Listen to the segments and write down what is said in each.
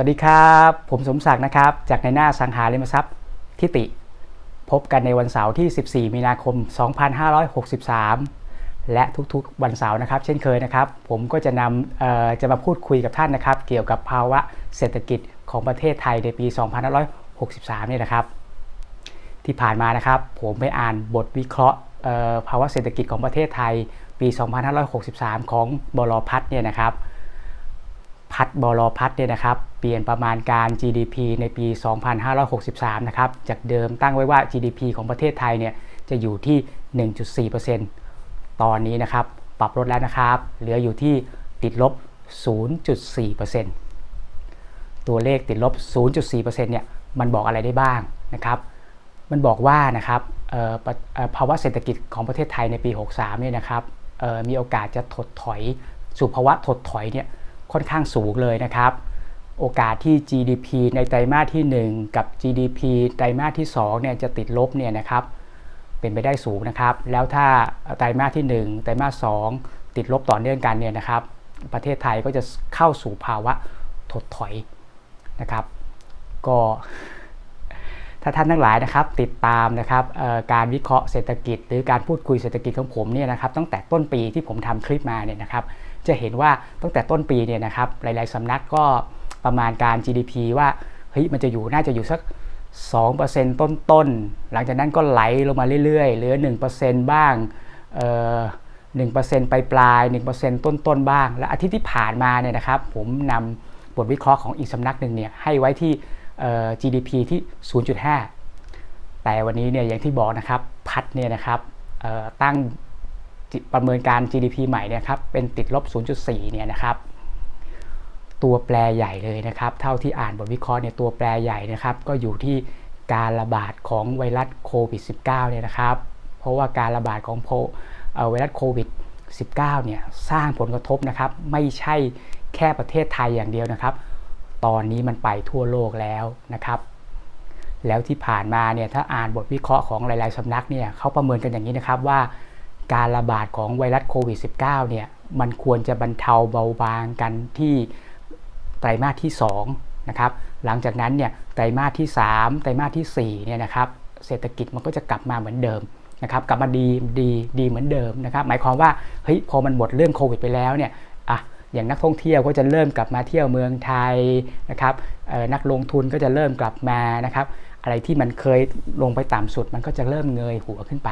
วัสดีครับ ผมสมศักดิ์นะครับ จากในหน้าสังหาริมทรัพย์ทิติ พบกันในวันเสาร์ที่ 14 มีนาคม 2563 และทุกๆ วันเสาร์นะครับ เช่นเคยนะครับ ผมก็จะนำจะมาพูดคุยกับท่านนะครับ เกี่ยวกับภาวะเศรษฐกิจของประเทศไทยในปี 2563 เนี่ยนะครับ ที่ผ่านมานะครับ ผมไปอ่านบทวิเคราะห์ภาวะเศรษฐกิจของประเทศไทยปี 2563 ของบลพัฒน์เนี่ยนะครับ พัฒบลพัฒเนี่ยนะครับ เปลี่ยนประมาณการ GDP ในปี 2563 นะครับ จากเดิมตั้งไว้ว่า GDP ของประเทศไทยเนี่ยจะอยู่ที่ 1.4%ตอนนี้นะครับ ปรับลดแล้วนะครับ เหลืออยู่ที่ติดลบ 0.4%ตัวเลขติดลบ 0.4%เนี่ย มันบอกอะไรได้บ้างนะครับ มันบอกว่านะครับภาวะเศรษฐกิจของประเทศไทยในปี 63 เนี่ยนะครับมีโอกาสจะถดถอย สู่ภาวะถดถอยเนี่ย ค่อนข้างสูงเลยนะครับ โอกาสที่ GDP ในไตรมาสที่ 1 กับ GDP ไตรมาสที่2เนี่ยจะติดลบเนี่ยนะครับเป็นไปได้สูงนะครับ แล้วถ้าไตรมาสที่ 1 ไตรมาส2ติดลบต่อเนื่องกันเนี่ยนะครับ ประเทศไทยก็จะเข้าสู่ภาวะถดถอยนะครับ ก็ถ้าท่านทั้งหลายนะครับ ติดตามนะครับการวิเคราะห์เศรษฐกิจ หรือการพูดคุยเศรษฐกิจของผมเนี่ยนะครับ ตั้งแต่ต้นปีที่ผมทำคลิปมาเนี่ยนะครับ จะเห็นว่าตั้งแต่ต้นปีเนี่ยนะครับหลาย ๆสำนักก็ประมาณการ GDP ว่าเฮ้ยมันจะอยู่น่าจะอยู่สัก 2%ต้นๆหลังจากนั้นก็ไหลลงมาเรื่อยๆ เหลือ 1%บ้างเอ่อ1%ไปปลายๆ1%ต้นๆบ้าง และอาทิตย์ที่ผ่านมาเนี่ยนะครับ ผมนำบทวิเคราะห์ของอีกสำนักหนึ่งเนี่ยให้ไว้ที่ GDP ที่ 0.5 แต่วันนี้เนี่ยอย่างที่บอกนะครับ พัดเนี่ยนะครับเอ่อตั้ง ประเมินการ GDP ใหม่เนี่ยครับเป็นติดลบ 0.4 เนี่ยนะครับ ตัวแปรใหญ่เลยนะครับ เท่าที่อ่านบทวิเคราะห์เนี่ยตัวแปรใหญ่นะครับ ก็อยู่ที่การระบาดของไวรัสโควิด -19 เนี่ยนะครับ เพราะว่าการระบาดของโเไวรัสโควิด -19 เนี่ยสร้างผลกระทบนะครับ ไม่ใช่แค่ประเทศไทยอย่างเดียวนะครับ ตอนนี้มันไปทั่วโลกแล้วนะครับ แล้วที่ผ่านมาเนี่ยถ้าอ่านบทวิเคราะห์ของหลาย ๆสำนักเนี่ยเขาประเมินกันอย่างนี้นะครับว่า การระบาดของไวรัสโควิด -19 เนี่ยมันควรจะบรรเทาเบาบางกันที่ไตรมาสที่2นะครับหลังจากนั้นเนี่ยไตรมาสที่ 3 ไตรมาสที่4เนี่ยนะครับเศรษฐกิจมันก็จะกลับมาเหมือนเดิมนะครับกลับมาดีดีดีเหมือนเดิมนะครับหมายความว่าเฮ้ยพอมันหมดเรื่องโควิดไปแล้วเนี่ยอะอย่างนักท่องเที่ยวก็จะเริ่มกลับมาเที่ยวเมืองไทยนะครับนักลงทุนก็จะเริ่มกลับมานะครับอะไรที่มันเคยลงไปต่ำสุดมันก็จะเริ่มเงยหัวขึ้นไป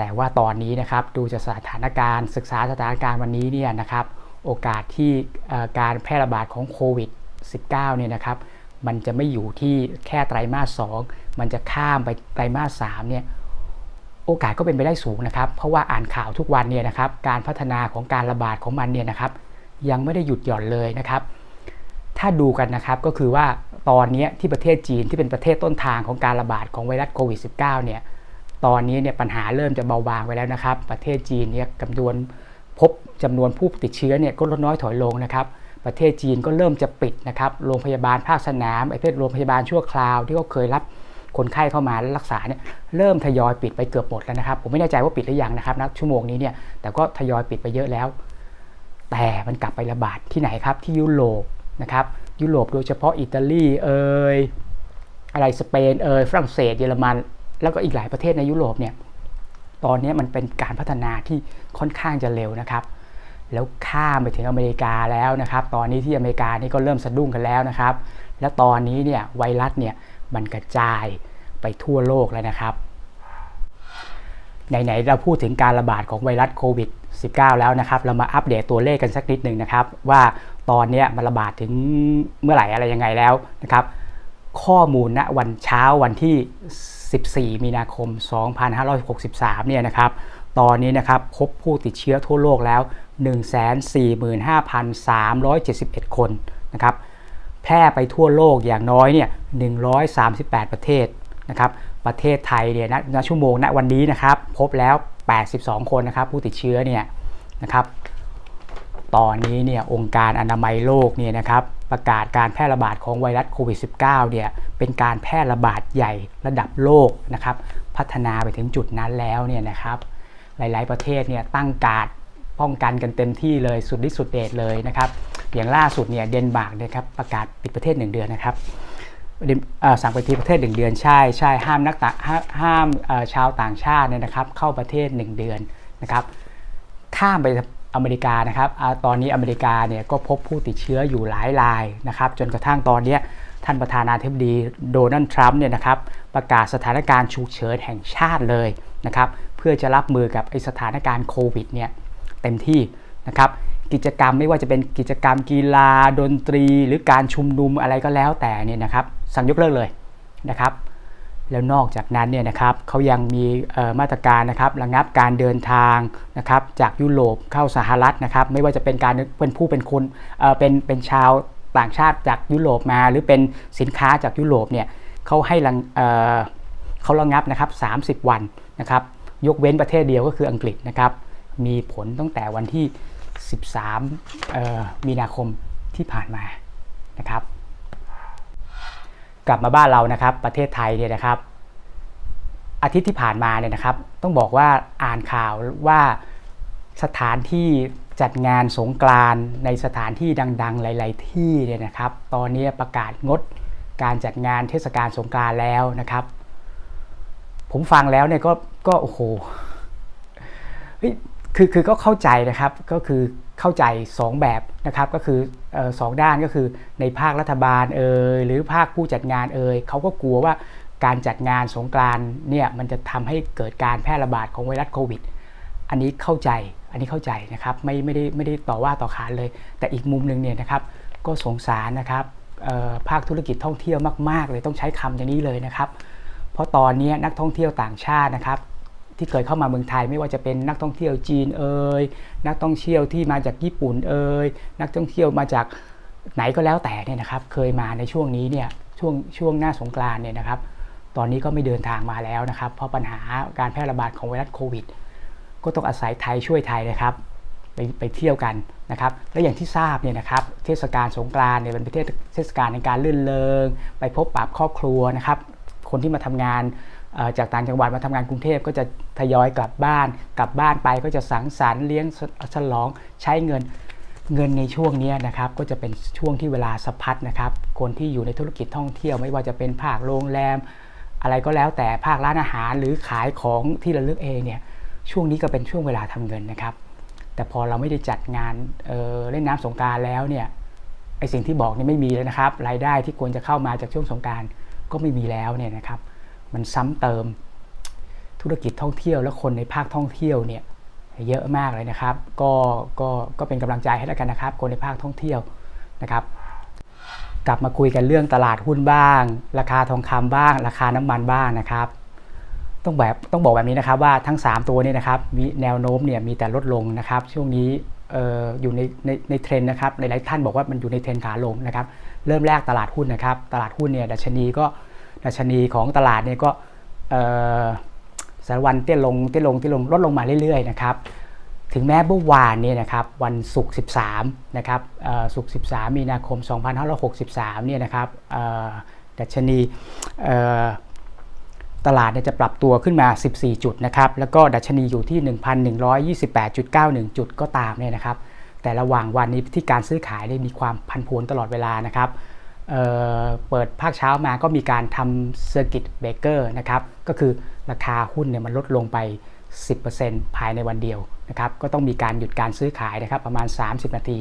แต่ว่าตอนนี้นะครับดูจากสถานการณ์ ศึกษาสถานการณ์วันนี้เนี่ยนะครับโอกาสที่การแพร่ระบาดของโควิด -19 เนี่ยนะครับมันจะไม่อยู่ที่แค่ไตรมาส 2 มันจะข้ามไปไตรมาส 3 เนี่ยโอกาสก็เป็นไปได้สูงนะครับ เพราะว่าอ่านข่าวทุกวันเนี่ยนะครับการพัฒนาของการระบาดของมันเนี่ยนะครับยังไม่ได้หยุดหย่อนเลยนะครับ ถ้าดูกันนะครับก็คือว่าตอนนี้ที่ประเทศจีนที่เป็นประเทศต้นทางของการระบาดของไวรัสโควิด -19 เนี่ย ตอนนี้เนี่ยปัญหาเริ่มจะเบาบางไปแล้วนะครับ ประเทศจีนเนี่ยจำนวนพบจำนวนผู้ติดเชื้อเนี่ยก็ลดน้อยถอยลงนะครับ ประเทศจีนก็เริ่มจะปิดนะครับโรงพยาบาลภาคสนามไอ้เพศโรงพยาบาลชั่วคราวที่เขาเคยรับคนไข้เข้ามาแล้วรักษาเนี่ยเริ่มทยอยปิดไปเกือบหมดแล้วนะครับ ผมไม่แน่ใจว่าปิดหรือยังนะครับณชั่วโมงนี้เนี่ยแต่ก็ทยอยปิดไปเยอะแล้ว แต่มันกลับไประบาดที่ไหนครับที่ยุโรปนะครับยุโรปโดยเฉพาะอิตาลีเอยอะไรสเปนเอยฝรั่งเศสเยอรมัน แล้วก็อีกหลายประเทศในยุโรปเนี่ยตอนนี้มันเป็นการพัฒนาที่ค่อนข้างจะเร็วนะครับ แล้วข้ามไปถึงอเมริกาแล้วนะครับ ตอนนี้ที่อเมริกานี่ก็เริ่มสะดุ้งกันแล้วนะครับ แล้วตอนนี้เนี่ยไวรัสเนี่ยมันกระจายไปทั่วโลกแล้วนะครับไหนๆเราพูดถึงการระบาดของไวรัสโควิด -19 แล้วนะครับ เรามาอัปเดตตัวเลขกันสักนิดหนึ่งนะครับ ว่าตอนนี้มันระบาดถึงเมื่อไหร่อะไรยังไงแล้วนะครับ ข้อมูลณวันเช้าวันที่ 14 มีนาคม 2563 เนี่ยนะครับ ตอนนี้นะครับพบผู้ติดเชื้อทั่วโลกแล้ว 145,371 คนนะครับ แพร่ไปทั่วโลกอย่างน้อยเนี่ย 138 ประเทศนะครับ ประเทศไทยเนี่ยณชั่วโมงณวันนี้นะครับ พบแล้ว 82 คนนะครับ ผู้ติดเชื้อเนี่ยนะครับ ตอนนี้เนี่ยองค์การอนามัยโลกเนี่ยนะครับ ประกาศการแพร่ระบาดของไวรัสโควิด -19 เนี่ยเป็นการแพร่ระบาดใหญ่ระดับโลกนะครับพัฒนาไปถึงจุดนั้นแล้วเนี่ยนะครับหลาย ๆ ประเทศเนี่ยตั้งการป้องกันกันเต็มที่เลยสุดทธิ์สุดเดชเลยนะครับอย่างล่าสุดเนี่ยเดนมาร์กเนี่ยครับประกาศปิดประเทศ 1 เดือนนะครับสั่งไปที่ประเทศ 1 เดือนใช่ใช่ห้ามนักต่างห้าห้ามชาวต่างชาติเนี่ยนะครับเข้าประเทศ 1 เดือนนะครับข้ามไป อเมริกานะครับตอนนี้อเมริกาเนี่ยก็พบผู้ติดเชื้ออยู่หลายรายนะครับจนกระทั่งตอนนี้ท่านประธานาธิบดีโดนัลด์ทรัมป์เนี่ยนะครับประกาศสถานการณ์ฉุกเฉินแห่งชาติเลยนะครับเพื่อจะรับมือกับไอสถานการณ์โควิดเนี่ยเต็มที่นะครับกิจกรรมไม่ว่าจะเป็นกิจกรรมกีฬาดนตรี หรือการชุมนุมอะไรก็แล้วแต่เนี่ยนะครับสั่งยกเลิกเลยนะครับ แล้วนอกจากนั้นเนี่ยนะครับเขายังมีมาตรการนะครับระงับการเดินทางนะครับจากยุโรปเข้าสหรัฐนะครับ ไม่ว่าจะเป็นการเป็นผู้เป็นคนเเป็นเป็นชาวต่างชาติจากยุโรปมา หรือเป็นสินค้าจากยุโรปเนี่ยเขาให้ระงเเขาระงับนะครับ 30 วันนะครับยกเว้นประเทศเดียวก็คืออังกฤษนะครับมีผลตั้งแต่วันที่ 13 มีนาคมที่ผ่านมานะครับ กลับมาบ้านเรานะครับ ประเทศไทยเนี่ยนะครับ อาทิตย์ที่ผ่านมาเนี่ยนะครับ ต้องบอกว่าอ่านข่าวว่าสถานที่จัดงานสงกรานในสถานที่ดัง ๆ หลาย ๆ ที่เนี่ยนะครับ ตอนนี้ประกาศงดการจัดงานเทศกาลสงกรานแล้วนะครับ ผมฟังแล้วเนี่ยก็ก็โอ้โห คือคือก็เข้าใจนะครับก็คือเข้าใจ 2 แบบนะครับก็คือออสองด้านก็คือในภาครัฐบาลเอ่ยหรือภาคผู้จัดงานเอ่ยเขาก็กลัวว่าการจัดงานสงกรานเนี่ยมันจะทำให้เกิดการแพร่ระบาดของไวรัสโควิด อันนี้เข้าใจอันนี้เข้าใจนะครับไม่ไม่ได้ไม่ได้ต่อว่าต่อขานเลย แต่อีกมุมหนึ่งเนี่ยนะครับก็สงสารนะครับภาคธุรกิจท่องเที่ยวมาก ๆ เลยต้องใช้คำอย่างนี้เลยนะครับ เพราะตอนนี้นักท่องเที่ยวต่างชาตินะครับ ที่เคยเข้ามาเมืองไทยไม่ว่าจะเป็นนักท่องเที่ยวจีนเอ่ยนักท่องเที่ยวที่มาจากญี่ปุ่นเอ่ยนักท่องเที่ยวมาจากไหนก็แล้วแต่เนี่ยนะครับ เคยมาในช่วงนี้เนี่ยช่วงช่วงหน้าสงกรานเนี่ยนะครับ ตอนนี้ก็ไม่เดินทางมาแล้วนะครับ เพราะปัญหาการแพร่ระบาดของไวรัสโควิด ก็ต้องอาศัยไทยช่วยไทยนะครับไปไปเที่ยวกันนะครับ และอย่างที่ทราบเนี่ยนะครับ เทศกาลสงกรานเนี่ยเป็นเทศเทศกาลในการลื่นเลงไปพบปะครอบครัวนะครับ คนที่มาทำงาน จากต่างจังหวัดมาทำงานกรุงเทพก็จะทยอยกลับบ้าน กลับบ้านไปก็จะสังสรรค์เลี้ยงฉลองใช้เงินเงินในช่วงนี้นะครับก็จะเป็นช่วงที่เวลาสะพัดนะครับคนที่อยู่ในธุรกิจท่องเที่ยว ไม่ว่าจะเป็นภาคโรงแรม อะไรก็แล้วแต่ภาคร้านอาหารหรือขายของที่ระลึกเองเนี่ยช่วงนี้ก็เป็นช่วงเวลาทำเงินนะครับ แต่พอเราไม่ได้จัดงานเเล่นน้ำสงการแล้วเนี่ยไอสิ่งที่บอกนี่ไม่มีเลยนะครับ รายได้ที่ควรจะเข้ามาจากช่วงสงการก็ไม่มีแล้วเนี่ยนะครับ มันซ้ำเติมธุรกิจท่องเที่ยวและคนในภาคท่องเที่ยวเนี่ยเยอะมากเลยนะครับ ก็ก็ก็เป็นกำลังใจให้แล้วกันนะครับ คนในภาคท่องเที่ยวนะครับ กลับมาคุยกันเรื่องตลาดหุ้นบ้าง ราคาทองคำบ้าง ราคาน้ำมันบ้างนะครับ ต้องแบบต้องบอกแบบนี้นะครับว่าทั้ง 3 ตัวนี้นะครับมีแนวโน้มเนี่ยมีแต่ลดลงนะครับ ช่วงนี้อออยู่ในในในเทรนนะครับหลายๆท่านบอกว่ามันอยู่ในเทรนขาลงนะครับ เริ่มแรกตลาดหุ้นนะครับ ตลาดหุ้นเนี่ยดัชนีก็ ดัชนีของตลาดเนี่ยก็สารวันเตี้ยลงเตี้ยลงเตี้ยลงลดลงมาเรื่อยๆนะครับถึงแม้เมื่อวานเนี่ยนะครับวันศุกร์13นะครับศุกร์13 มีนาคม 2563เนี่ยนะครับดัชนีตลาดจะปรับตัวขึ้นมา 14 จุดนะครับแล้วก็ดัชนีอยู่ที่ 1,128.91 จุดก็ตามเนี่ยนะครับแต่ระหว่างวันนี้ที่การซื้อขายเนี่ยมีความพันผวนตลอดเวลานะครับ เเปิดภาคเช้ามาก็มีการทำเซอร์กิตเบเกอร์นะครับก็คือราคาหุ้นเนี่ยมันลดลงไป 10%ภายในวันเดียวนะครับก็ต้องมีการหยุดการซื้อขายนะครับประมาณ 30 นาที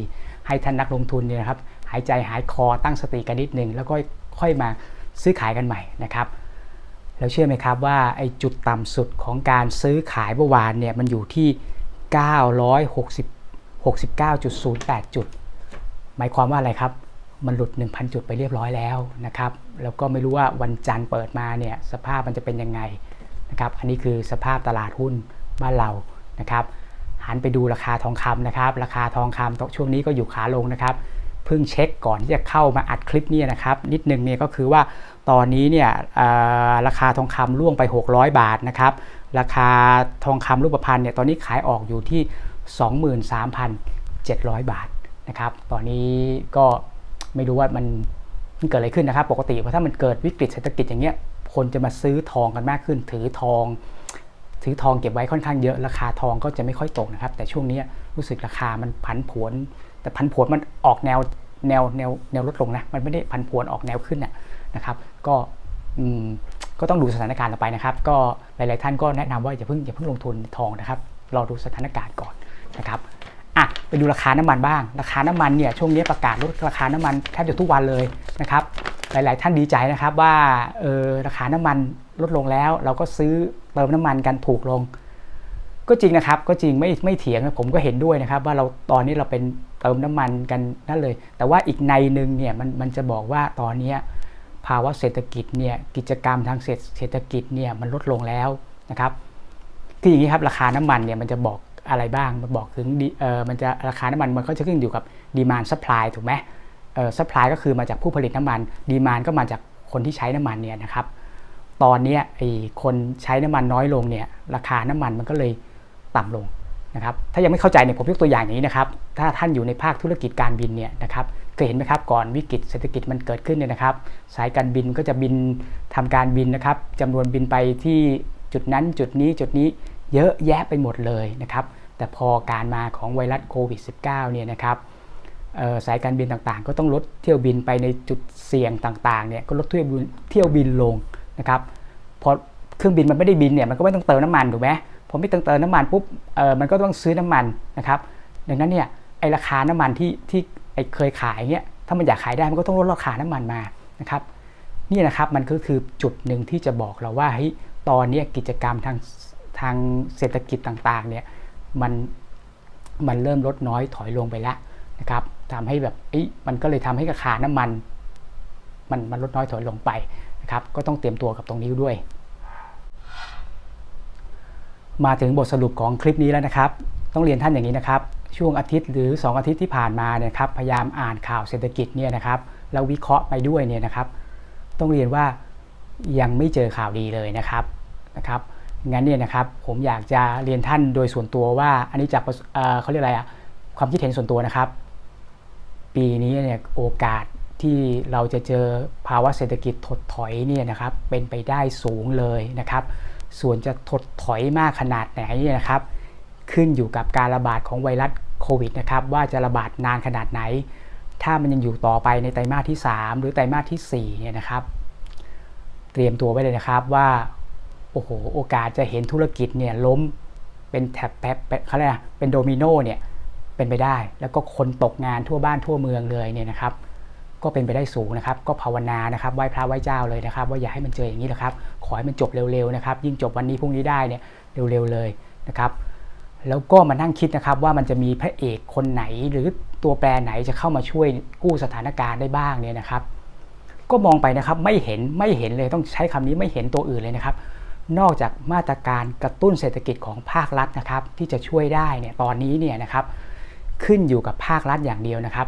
ให้ท่านนักลงทุนเนี่ยครับหายใจหายคอตั้งสติกันนิดนึง แล้วก็ค่อยมาซื้อขายกันใหม่นะครับแล้วเชื่อไหมครับว่าไอ้จุดต่ำสุดของการซื้อขายเมื่อวานเนี่ยมันอยู่ที่ 960 69.08 จุด หมายความว่าอะไรครับ มันหลุด 1,000 จุดไปเรียบร้อยแล้วนะครับแล้วก็ไม่รู้ว่าวันจันทร์เปิดมาเนี่ยสภาพมันจะเป็นยังไงนะครับอันนี้คือสภาพตลาดหุ้นบ้านเรานะครับหันไปดูราคาทองคำนะครับราคาทองคำตช่วงนี้ก็อยู่ขาลงนะครับเพิ่งเช็คก่อนที่จะเข้ามาอัดคลิปนี้นะครับนิดนึงเนี่ยก็คือว่าตอนนี้เนี่ยราคาทองคำล่วงไป 600 บาทนะครับราคาทองคำรูปพรรณเนี่ยตอนนี้ขายออกอยู่ที่ 23,700 บาทนะครับตอนนี้ก็ ไม่รู้ว่ามันมันเกิดอะไรขึ้นนะครับ ปกติเพราะถ้ามันเกิดวิกฤตเศรษฐกิจอย่างเงี้ยคนจะมาซื้อทองกันมากขึ้น ถือทอง ถือทองเก็บไว้ค่อนข้างเยอะราคาทองก็จะไม่ค่อยตกนะครับ แต่ช่วงนี้รู้สึกราคามันผันผวน แต่ผันผวนมันออกแนวแนวแนวแนวลดลงนะมันไม่ได้ผันผวนออกแนวขึ้นนะครับ ก็ก็ต้องดูสถานการณ์ต่อไปนะครับ ก็หลาย ๆ ท่านก็แนะนำว่าอย่าเพิ่งอย่าเพิ่งลงทุนทองนะครับรอดูสถานการณ์ก่อนนะครับ อะไปดูราคาน้ำมันบ้าง ราคาน้ำมันเนี่ยช่วงนี้ประกาศลดราคาน้ำมันแทบจะทุกวันเลยนะครับหลาย ๆ ท่านดีใจนะครับว่าเออราคาน้ำมันลดลงแล้ว เราก็ซื้อเติมน้ำมันกันถูกลง ก็จริงนะครับ ก็จริงไม่ไม่เถียงผมก็เห็นด้วยนะครับ ว่าเราตอนนี้เราเป็นเติมน้ำมันกันนั่นเลย แต่ว่าอีกในหนึ่งเนี่ยมันมันจะบอกว่าตอนนี้ภาวะเศรษฐกิจเนี่ยกิจกรรมทางเศรษฐกิจเนี่ยมันลดลงแล้วนะครับคืออย่างนี้ครับราคาน้ำมันเนี่ยมันจะบอก อะไรบ้างมันบอกถึงเออมันจะราคาน้ำมันมันก็จะขึ้นอยู่กับดีมานซัพพลายถูกไหมเออซัพพลายก็คือมาจากผู้ผลิตน้ำมันดีมานก็มาจากคนที่ใช้น้ำมันเนี่ยนะครับตอนนี้ไอ้คนใช้น้ำมันน้อยลงเนี่ยราคาน้ำมันมันก็เลยต่ำลงนะครับถ้ายังไม่เข้าใจเนี่ยผมยกตัวอย่างอย่างนี้นะครับ ถ้าท่านอยู่ในภาคธุรกิจการบินเนี่ยนะครับเคยเห็นไหมครับก่อนวิกฤตเศรษฐกิจมันเกิดขึ้นเนี่ยนะครับ สายการบินก็จะบินทำการบินนะครับจำนวนบินไปที่จุดนั้นจุดนี้จุดนี้ เยอะแยะไปหมดเลยนะครับ แต่พอการมาของไวรัสโควิด -19 เนี่ยนะครับสายการบินต่างๆ ก็ต้องลดเที่ยวบินไปในจุดเสี่ยงต่างๆเนี่ยก็ลดเที่ยวบินเที่ยวบินลงนะครับพอเครื่องบินมันไม่ได้บินเนี่ยมันก็ไม่ต้องเติมน้ำมันถูกไหมพอไม่ต้องเติมน้ำมันปุ๊บเออมันก็ต้องซื้อน้ำมันนะครับ ดังนั้นเนี่ยไอราคาน้ำมันที่ที่ไอเคยขายเนี่ยถ้ามันอยากขายได้มันก็ต้องลดราคาน้ำมันมานะครับนี่นะครับมันก็คือจุดหนึ่งที่จะบอกเราว่าเฮ้ยตอนนี้กิจกรรมทาง ทางเศรษฐกิจต่างๆเนี่ยมันมันเริ่มลดน้อยถอยลงไปแล้วนะครับทำให้แบบมันก็เลยทำให้ราคาน้ำมันมันมันลดน้อยถอยลงไปนะครับก็ต้องเตรียมตัวกับตรงนี้ด้วย มาถึงบทสรุปของคลิปนี้แล้วนะครับ ต้องเรียนท่านอย่างนี้นะครับ ช่วงอาทิตย์หรือ 2 อาทิตย์ที่ผ่านมาเนี่ยครับพยายามอ่านข่าวเศรษฐกิจเนี่ยนะครับแล้ววิเคราะห์ไปด้วยเนี่ยนะครับ ต้องเรียนว่ายังไม่เจอข่าวดีเลยนะครับนะครับ งั้นเนี่ยนะครับผมอยากจะเรียนท่านโดยส่วนตัวว่า อันนี้จากเขาเรียกอะไรอะความคิดเห็นส่วนตัวนะครับ ปีนี้เนี่ยโอกาสที่เราจะเจอภาวะเศรษฐกิจถดถอยเนี่ยนะครับ เป็นไปได้สูงเลยนะครับ ส่วนจะถดถอยมากขนาดไหนเนี่ยนะครับ ขึ้นอยู่กับการระบาดของไวรัสโควิดนะครับ ว่าจะระบาดนานขนาดไหน ถ้ามันยังอยู่ต่อไปในไตรมาสที่ 3 หรือไตรมาสที่4เนี่ยนะครับ เตรียมตัวไว้เลยนะครับว่า โอ้โหโอกาสจะเห็นธุรกิจเนี่ยล้มเป็นแถบแป๊บเขาเรียกเป็นโดมิโนเนี่ยเป็นไปได้ แล้วก็คนตกงานทั่วบ้านทั่วเมืองเลยเนี่ยนะครับ ก็เป็นไปได้สูงนะครับ ก็ภาวนานะครับไหว้พระไหว้เจ้าเลยนะครับ ว่าอย่าให้มันเจออย่างนี้นะครับ ขอให้มันจบเร็วๆนะครับ ยิ่งจบวันนี้พรุ่งนี้ได้เนี่ยเร็วๆเลยนะครับแล้วก็มานั่งคิดนะครับว่ามันจะมีพระเอกคนไหนหรือตัวแปรไหนจะเข้ามาช่วยกู้สถานการณ์ได้บ้างเนี่ยนะครับ ก็มองไปนะครับไม่เห็นไม่เห็นเลยต้องใช้คำนี้ไม่เห็นตัวอื่นเลยนะครับ นอกจากมาตรการกระตุ้นเศรษฐกิจของภาครัฐนะครับ ที่จะช่วยได้เนี่ยตอนนี้เนี่ยนะครับ ขึ้นอยู่กับภาครัฐอย่างเดียวนะครับ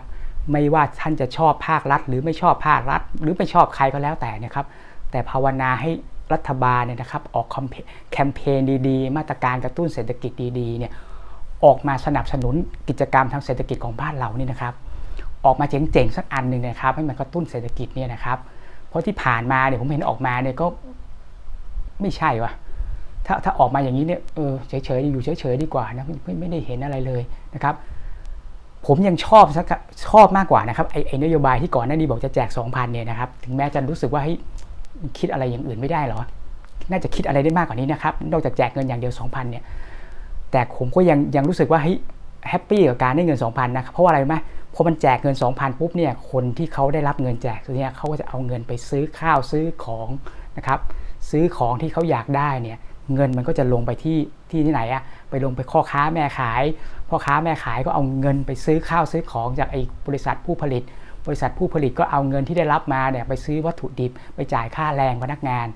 ไม่ว่าท่านจะชอบภาครัฐ หรือไม่ชอบภาครัฐ หรือไม่ชอบใครก็แล้วแต่นะครับ แต่ภาวนาให้รัฐบาลเนี่ยนะครับออกแคมเปญดีๆ มาตรการกระตุ้นเศรษฐกิจดีๆเนี่ยออกมาสนับสนุนกิจกรรมทางเศรษฐกิจของบ้านเรานี่นะครับ ออกมาเจ๋งๆสักอันหนึ่งนะครับ ให้มันกระตุ้นเศรษฐกิจเนี่ยนะครับ เพราะที่ผ่านมาเนี่ยผมเห็นออกมาเนี่ยก็ ไม่ใช่วะถ้าถ้าออกมาอย่างนี้เนี่ยเออเฉยๆอยู่เฉยๆดีกว่านะไม่ไม่ได้เห็นอะไรเลยนะครับ ผมยังชอบสักชอบมากกว่านะครับไอไอนโยบายที่ก่อนหน้านี้บอกจะแจก 2,000เนี่ยนะครับถึงแม้จะรู้สึกว่าเฮ้ยคิดอะไรอย่างอื่นไม่ได้หรอ น่าจะคิดอะไรได้มากกว่านี้นะครับ นอกจากแจกเงินอย่างเดียว 2,000เนี่ย แต่ผมก็ยังยังรู้สึกว่าเฮ้ยแฮปปี้กับการได้เงิน 2,000นะครับเพราะอะไรไหมพอมันแจกเงิน 2,000ปุ๊บเนี่ยคนที่เขาได้รับเงินแจกตัวเนี้ยเขาก็จะเอาเงินไปซื้อข้าวซื้อของนะครับ ซื้อของที่เขาอยากได้เนี่ยเงินมันก็จะลงไปที่ที่ที่ไหนอะไปลงไปข้อค้าแม่ขาย พ่อค้าแม่ขายก็เอาเงินไปซื้อข้าวซื้อของจากไอ้บริษัทผู้ผลิต บริษัทผู้ผลิตก็เอาเงินที่ได้รับมาเนี่ยไปซื้อวัตถุดิบไปจ่ายค่าแรงพนักงาน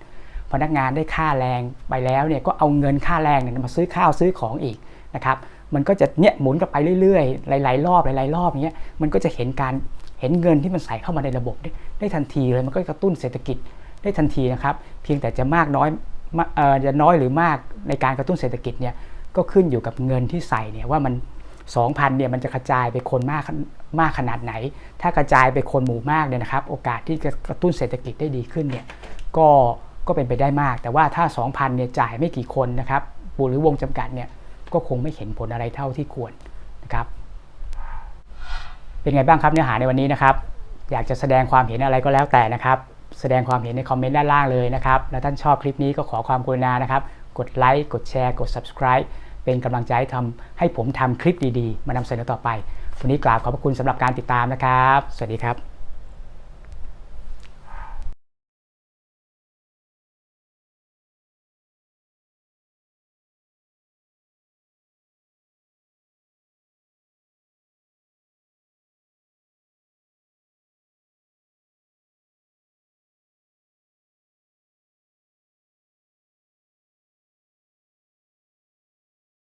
พนักงานได้ค่าแรงไปแล้วเนี่ยก็เอาเงินค่าแรงเนี่ยมาซื้อข้าวซื้อของอีกนะครับมันก็จะเนี่ยหมุนกันไปเรื่อยๆ หลายๆรอบหลายๆรอบเงี้ยมันก็จะเห็นการเห็นเงินที่มันใส่เข้ามาในระบบได้ได้ทันทีเลยมันก็กระตุ้นเศรษฐกิจ ได้ทันทีนะครับ เพียงแต่จะมากน้อยจะน้อยหรือมากในการกระตุ้นเศรษฐกิจเนี่ยก็ขึ้นอยู่กับเงินที่ใส่เนี่ยว่ามัน 2,000เนี่ยมันจะกระจายไปคนมากมากขนาดไหน ถ้ากระจายไปคนหมู่มากเนี่ยนะครับ โอกาสที่จะกระตุ้นเศรษฐกิจได้ดีขึ้นเนี่ยก็ก็เป็นไปได้มาก แต่ว่าถ้า 2,000เนี่ยจ่ายไม่กี่คนนะครับหรือวงจำกัดเนี่ยก็คงไม่เห็นผลอะไรเท่าที่ควรนะครับ เป็นไงบ้างครับเนื้อหาในวันนี้นะครับ อยากจะแสดงความเห็นอะไรก็แล้วแต่นะครับ แสดงความเห็นในคอมเมนต์ด้านล่างเลยนะครับ และท่านชอบคลิปนี้ก็ขอความกรุณานะครับ กดไลค์ กดแชร์ กด subscribe เป็นกำลังใจให้ทำให้ผมทำคลิปดีๆ มานำเสนอต่อไป วันนี้กราบขอบพระคุณสำหรับการติดตามนะครับ สวัสดีครับ